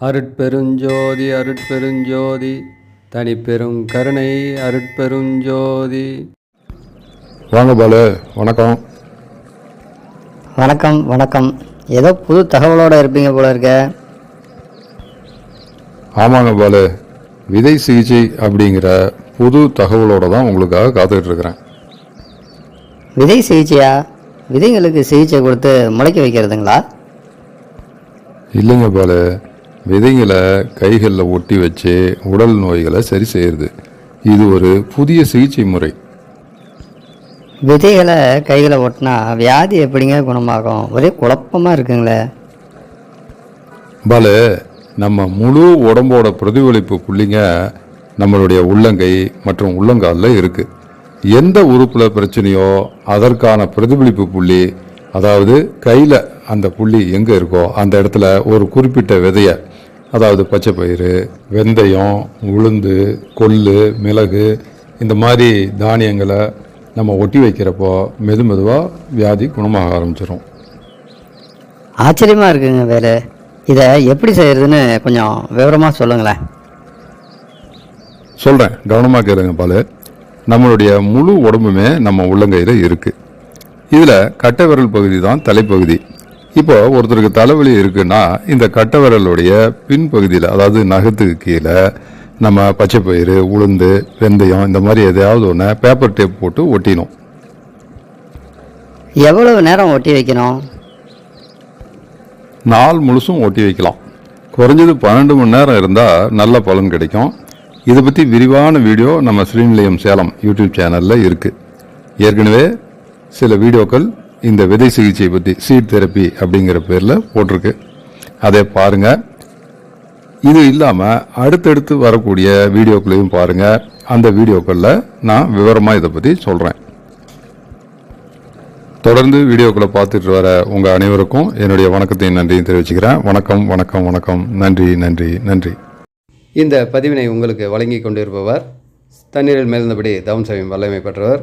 அருட்பெருஞ்சோதி அருட்பெருஞ்சோதி தனிப்பெரும் கருணை அருட்பெருஞ்சோதி. வாங்க பாலு வணக்கம். வணக்கம் வணக்கம். ஏதோ புது தகவலோட இருப்பீங்க போல இருக்க. ஆமாங்க பாலு. விதை சிகிச்சை அப்படிங்கிற புது தகவலோட தான் உங்களுக்காக காத்துக்கிட்டு இருக்கிறேன் விதை சிகிச்சையா? விதைங்களுக்கு சிகிச்சை கொடுத்து முளைக்க வைக்கிறதுங்களா? இல்லைங்க பாலு. விதைங்களை கைகளில் ஒட்டி வச்சு உடல் நோய்களை சரி செய்யுது இது ஒரு புதிய சிகிச்சை முறை. விதைகளை கைகளை ஒட்டினா வியாதி எப்படிங்க குணமாகும்? ஒரே குழப்பமாக இருக்குங்களே. பாலு நம்ம முழு உடம்போட பிரதிபலிப்பு புள்ளிங்க நம்மளுடைய உள்ளங்கை மற்றும் உள்ளங்காலில் இருக்கு. எந்த உறுப்பில் பிரச்சனையோ அதற்கான பிரதிபலிப்பு புள்ளி அதாவது கையில் அந்த புள்ளி எங்கே இருக்கோ அந்த இடத்துல ஒரு குறிப்பிட்ட விதையை அதாவது பச்சை பயிறு வெந்தயம் உளுந்து கொள்ளு மிளகு இந்த மாதிரி தானியங்களை நம்ம ஒட்டி வைக்கிறப்போ மெது மெதுவாக வியாதி குணமாக ஆரம்பிச்சிடும் ஆச்சரியமாக இருக்குங்க வேறு. இதை எப்படி செய்யறதுன்னு கொஞ்சம் விவரமாக சொல்லுங்களேன். சொல்கிறேன் கவனமாக கேளுங்க பாலு. நம்மளுடைய முழு உடம்புமே நம்ம உள்ளங்கையில் இருக்குது இதில் கட்டை விரல் பகுதி தான் தலைப்பகுதி. இப்போ ஒருத்தருக்கு தலைவலி இருக்குன்னா இந்த கட்டை விரலுடைய பின்பகுதியில் அதாவது நகத்துக்கு கீழே நம்ம பச்சை பயிறு உளுந்து வெந்தயம் இந்த மாதிரி எதையாவது ஒன்று பேப்பர் டேப் போட்டு ஒட்டினோம் எவ்வளவு நேரம் ஒட்டி வைக்கணும்? நாள் முழுசும் ஒட்டி வைக்கலாம். குறைஞ்சது பன்னெண்டு மணி நேரம் இருந்தால் நல்ல பலன் கிடைக்கும். இதை பற்றி விரிவான வீடியோ நம்ம ஸ்ரீநிலையம் சேலம் யூடியூப் சேனலில் இருக்குது ஏற்கனவே சில வீடியோக்கள் இந்த விதை சிகிச்சை பற்றி சீட் தெரப்பி அப்படிங்கிற பேரில் போட்டிருக்கு. அதை பாருங்கள் இது இல்லாமல் அடுத்தடுத்து வரக்கூடிய வீடியோக்களையும் பாருங்கள் அந்த வீடியோக்களில் நான் விவரமாக இதை பற்றி சொல்கிறேன் தொடர்ந்து வீடியோக்களை பார்த்துட்டு வர உங்கள் அனைவருக்கும் என்னுடைய வணக்கத்தையும் நன்றியும் தெரிவிச்சுக்கிறேன். வணக்கம் வணக்கம் வணக்கம். நன்றி நன்றி நன்றி. இந்த பதிவினை உங்களுக்கு வழங்கி கொண்டிருப்பவர் தண்ணீரில் மேல்ந்தபடி தவம் செய்யும் வல்லமை பெற்றவர்